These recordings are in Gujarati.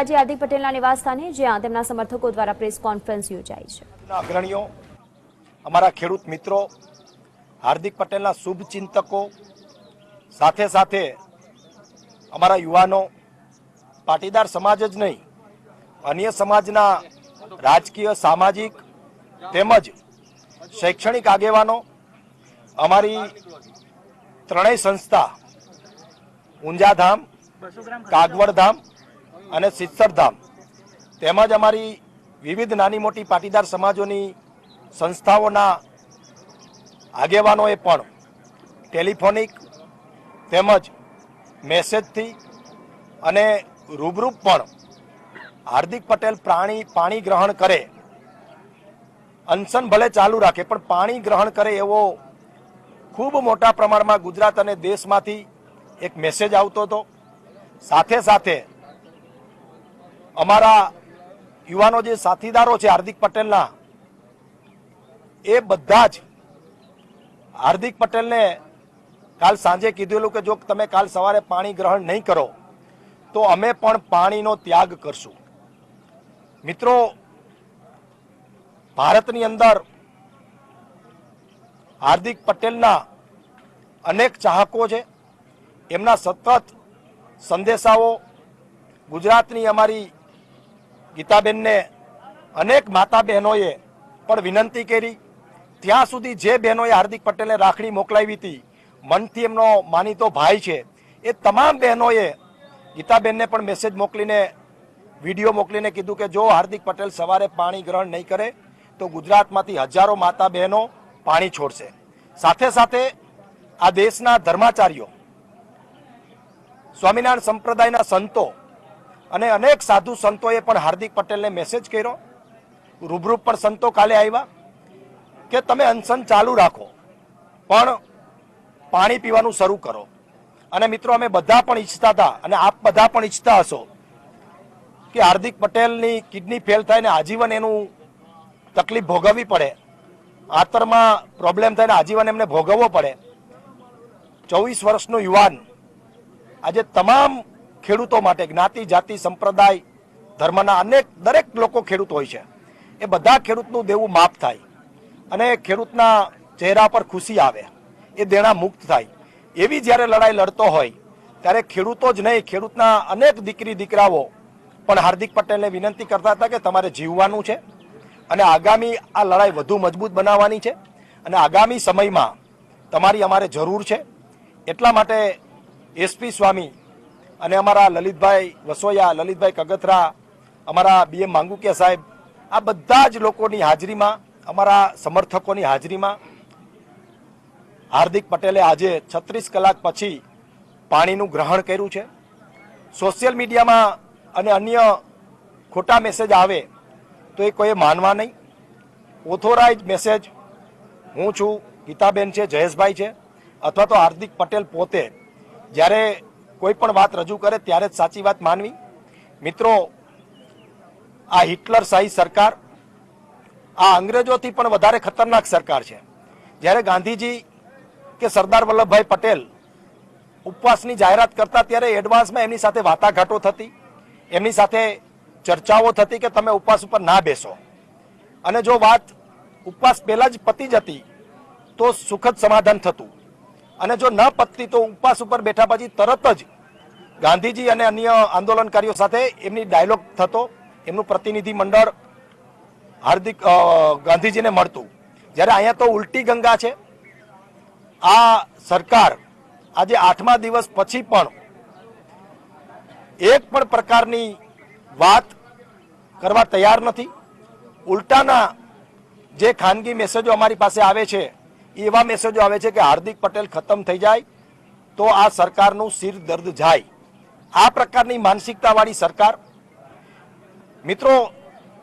આજે હાર્દિક પટેલના નિવાસસ્થાને જ્યાં તેમના સમર્થકો દ્વારા પ્રેસ કોન્ફરન્સ યોજાઈ છે. અગ્રણીઓ, અમારા ખેડૂત મિત્રો, હાર્દિક પટેલના શુભ ચિંતકો, સાથે સાથે અમારા યુવાનો, પાટીદાર સમાજ જ નહીં, અન્ય સમાજના રાજકીય, સામાજિક તેમજ શૈક્ષણિક આગેવાનો, અમારી ત્રણેય સંસ્થા, ઊંઝાધામ, કાગવડધામ અને સિત્સરધામ તેમજ અમારી વિવિધ નાની મોટી પાટીદાર સમાજોની સંસ્થાઓના આગેવાનોએ પણ ટેલિફોનિક તેમજ મેસેજથી અને રૂબરૂપ પણ હાર્દિક પટેલ પ્રાણી પાણી ગ્રહણ કરે. અનશન ભલે ચાલુ રાખે, પણ પાણી ગ્રહણ કરે એવો ખૂબ મોટા પ્રમાણમાં ગુજરાત અને દેશમાંથી એક મેસેજ આવતો હતો. સાથે સાથે અમારા યુવાનો જે સાથીદારો છે હાર્દિક પટેલના, એ બધા જ હાર્દિક પટેલને કાલ સાંજે કીધેલું કે જો તમે કાલ સવારે પાણી ગ્રહણ નહીં કરો, તો અમે પણ પાણીનો ત્યાગ કરશું. મિત્રો, ભારતની અંદર હાર્દિક પટેલના અનેક ચાહકો છે, એમના સતત સંદેશાઓ, ગુજરાતની અમારી ગીતાબેનને અનેક માતા બહેનોએ પણ વિનંતી કરી. ત્યાં સુધી જે બહેનોએ હાર્દિક પટેલને રાખડી મોકલાવી હતી, મનથી એમનો માનીતો ભાઈ છે, એ તમામ બહેનોએ ગીતાબેનને પણ મેસેજ મોકલીને વીડિયો મોકલીને કીધું કે જો હાર્દિક પટેલ સવારે પાણી ગ્રહણ નહીં કરે, તો ગુજરાતમાંથી હજારો માતા બહેનો પાણી છોડશે. સાથે સાથે આ દેશના ધર્માચાર્યો, સ્વામિનારાયણ સંપ્રદાયના સંતો અને અનેક સાધુ સંતોએ પણ હાર્દિક પટેલને મેસેજ કર્યો. રૂબરૂપ પણ સંતો કાલે આવ્યા કે તમે અનશન ચાલુ રાખો, પણ પાણી પીવાનું શરૂ કરો. અને મિત્રો, અમે બધા પણ ઈચ્છતા હતા અને આપ બધા પણ ઈચ્છતા હશો કે હાર્દિક પટેલની કિડની ફેલ થાય ને આજીવન એનું તકલીફ ભોગવવી પડે. આતરમાં પ્રોબ્લેમ થાય ને આજીવન એમને ભોગવવો પડે. ચોવીસ વર્ષનો યુવાન આજે તમામ ખેડૂતો માટે જ્ઞાતિ, જાતિ, સંપ્રદાય, ધર્મના અનેક દરેક લોકો ખેડૂત હોય છે. એ બધા ખેડૂતનું દેવું માફ થાય અને ખેડૂતના ચહેરા પર ખુશી આવે, એ દેણા મુક્ત થાય. એવી જ્યારે લડાઈ લડતો હોય, ત્યારે ખેડૂતો જ નહીં, ખેડૂતના અનેક દીકરી, દીકરાઓ પણ હાર્દિક પટેલને વિનંતી કરતા હતા કે તમારે જીવવાનું છે અને આગામી આ લડાઈ વધુ મજબૂત બનાવવાની છે અને આગામી સમયમાં તમારી અમારે જરૂર છે. એટલા માટે એસપી સ્વામી અને અમારા લલિતભાઈ વસોયા, લલિતભાઈ કગથરા, અમારા બીએમ માંગુકિયા સાહેબ, આ બધા જ લોકોની હાજરીમાં, અમારા સમર્થકોની હાજરીમાં હાર્દિક પટેલે આજે છત્રીસ કલાક પછી પાણીનું ગ્રહણ કર્યું છે. સોશિયલ મીડિયામાં અને અન્ય ખોટા મેસેજ આવે તો એ કોઈએ માનવા નહીં. ઓથોરાઇઝ મેસેજ હું છું, ગીતાબેન છે, જયેશભાઈ છે, અથવા તો હાર્દિક પટેલ પોતે. જ્યારે કોઈ પણ વાત રજૂ કરે ત્યારે જ સાચી વાત માનવી. મિત્રો, આ હિટલર શાહી સરકાર, આ અંગ્રેજોથી પણ વધારે ખતરનાક સરકાર છે. જ્યારે ગાંધીજી કે સરદાર વલ્લભભાઈ પટેલ ઉપવાસની જાહેરાત કરતા ત્યારે એડવાન્સમાં એમની સાથે વાટાઘાટો થતી, એમની સાથે ચર્ચાઓ થતી કે તમે ઉપવાસ ઉપર ના બેસો. અને જો વાત ઉપવાસ પહેલાં જ પતી જતી, તો સુખદ સમાધાન થતું. અને જો ન પતતી તો ઉપવાસ ઉપર બેઠા પછી તરત જ ગાંધીજી અને અન્ય આંદોલનકારીઓ સાથે એમની ડાયલોગ થતો, એમનું પ્રતિનિધિ મંડળ, હાર્દિક ગાંધીજીને મળતું. જ્યારે અહીંયા તો ઉલટી ગંગા છે. આ સરકાર આજે આઠમા દિવસ પછી પણ એક પણ પ્રકારની વાત કરવા તૈયાર નથી. ઉલટાના જે ખાનગી મેસેજો અમારી પાસે આવે છે એવા મેસેજો આવે છે કે હાર્દિક પટેલ ખતમ થઈ જાય તો આ સરકારનું સિર દર્દ જાય. આ પ્રકારની માનસિકતાવાળી સરકાર. મિત્રો,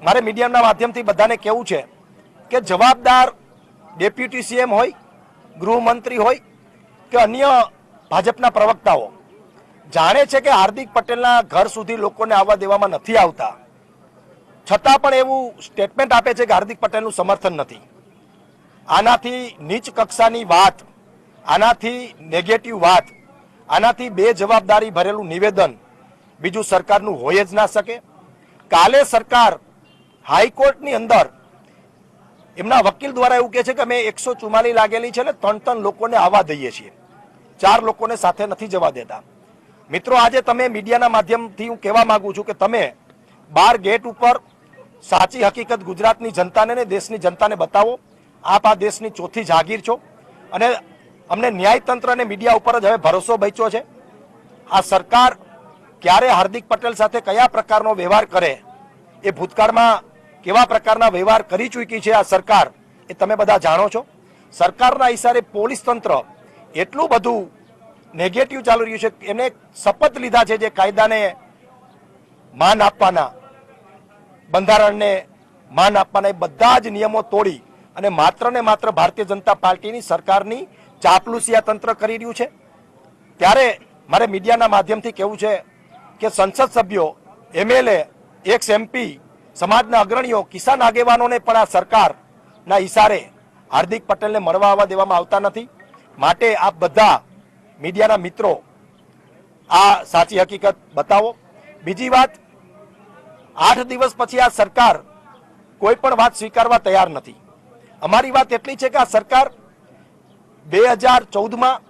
મારે મીડિયાના માધ્યમથી બધાને કહેવું છે કે જવાબદાર ડેપ્યુટી સીએમ હોય, ગૃહમંત્રી હોય કે અન્ય ભાજપના પ્રવક્તાઓ, જાણે છે કે હાર્દિક પટેલના ઘર સુધી લોકોને આવવા દેવામાં નથી આવતા. છતાં પણ એવું સ્ટેટમેન્ટ આપે છે કે હાર્દિક પટેલનું સમર્થન નથી. આનાથી નીચ કક્ષાની વાત, આનાથી નેગેટિવ વાત, આનાથી બે જવાબદારી ભરેલું નિવેદન બીજું સરકારનું હોય જ ના શકે. કાલે સરકાર હાઈકોર્ટની અંદર એમના વકીલ દ્વારા એવું કહે છે કે અમે એકસો ચુમ્માલી લાગેલી છે ને ત્રણ ત્રણ લોકોને આવવા દઈએ છીએ. ચાર લોકોને સાથે નથી જવા દેતા. મિત્રો, આજે તમે મીડિયાના માધ્યમથી હું કહેવા માંગુ છું કે તમે બાર ગેટ ઉપર સાચી હકીકત ગુજરાતની જનતાને ને દેશની જનતાને બતાવો. આપ આ દેશની ચોથી જાગીર છો. અને અમને ન્યાયતંત્ર અને મીડિયા ઉપર જ હવે ભરોસો બચ્યો છે. આ સરકાર ક્યારે હાર્દિક પટેલ સાથે કયા પ્રકારનો વ્યવહાર કરે, એ ભૂતકાળમાં કેવા પ્રકારના વ્યવહાર કરી ચૂકી છે આ સરકાર, એ તમે બધા જાણો છો. સરકારના ઇશારે પોલીસ તંત્ર એટલું બધું નેગેટિવ ચાલુ રહ્યું છે એમને શપથ લીધા છે જે કાયદાને માન આપવાના, બંધારણને માન આપવાના, એ બધા જ નિયમો તોડી અને માત્ર ને માત્ર ભારતીય જનતા પાર્ટીની સરકારની ચાપલુસિયા તંત્ર કરી રહ્યું છે. ત્યારે મારે મીડિયાના માધ્યમથી કહેવું છે કે સંસદ સભ્યો, એમએલએ એક્સ એમપી સમાજના અગ્રણીઓ, કિસાન આગેવાનોને પણ આ સરકારના ઈશારે હાર્દિક પટેલને મળવા આવવા દેવામાં આવતા નથી. માટે આપ બધા મીડિયાના મિત્રો, આ સાચી હકીકત બતાવો. બીજી વાત, આઠ દિવસ પછી આ સરકાર કોઈ પણ વાત સ્વીકારવા તૈયાર નથી. અમારી વાત એટલી છે કે આ સરકાર બે હજાર ચૌદમાં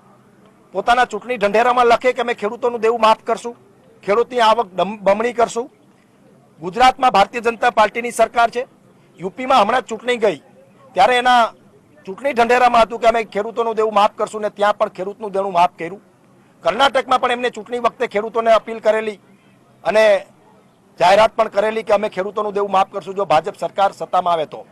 પોતાના ચૂંટણી ઢંઢેરામાં લખે કે અમે ખેડૂતોનું દેવું માફ કરશું, ખેડૂતની આવક બમણી કરશું. ગુજરાતમાં ભારતીય જનતા પાર્ટીની સરકાર છે. યુપીમાં હમણાં ચૂંટણી ગઈ. ત્યારે એના ચૂંટણી ઢંઢેરામાં હતું કે અમે ખેડૂતોનું દેવું માફ કરશું ને ત્યાં પણ ખેડૂતનું દેવું માફ કર્યું. કર્ણાટકમાં પણ એમને ચૂંટણી વખતે ખેડૂતોને અપીલ કરેલી અને જાહેરાત પણ કરેલી કે અમે ખેડૂતોનું દેવું માફ કરશું જો ભાજપ સરકાર સત્તામાં આવે તો.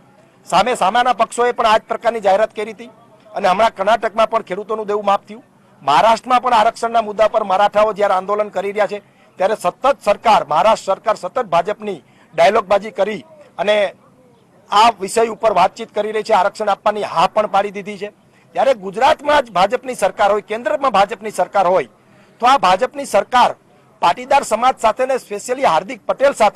સામે સામાના પક્ષોએ પણ આ જ પ્રકારની જાહેરાત કરી હતી. અને હમણાં કર્ણાટકમાં પણ ખેડૂતોનું દેવું માફ થયું. મહારાષ્ટ્રમાં પણ આરક્ષણના મુદ્દા પર મરાઠાઓ જ્યારે આંદોલન કરી રહ્યા છે, ત્યારે સતત સરકાર, મહારાષ્ટ્ર સરકાર સતત ભાજપની ડાયલોગબાજી કરી અને આ વિષય ઉપર વાતચીત કરી રહી છે, આરક્ષણ આપવાની હા પણ પાડી દીધી છે. ત્યારે ગુજરાતમાં જ ભાજપની સરકાર હોય, કેન્દ્રમાં ભાજપની સરકાર હોય, તો આ ભાજપની સરકાર પાટીદાર સમાજ સાથે ને સ્પેશિયલી હાર્દિક પટેલ સાથે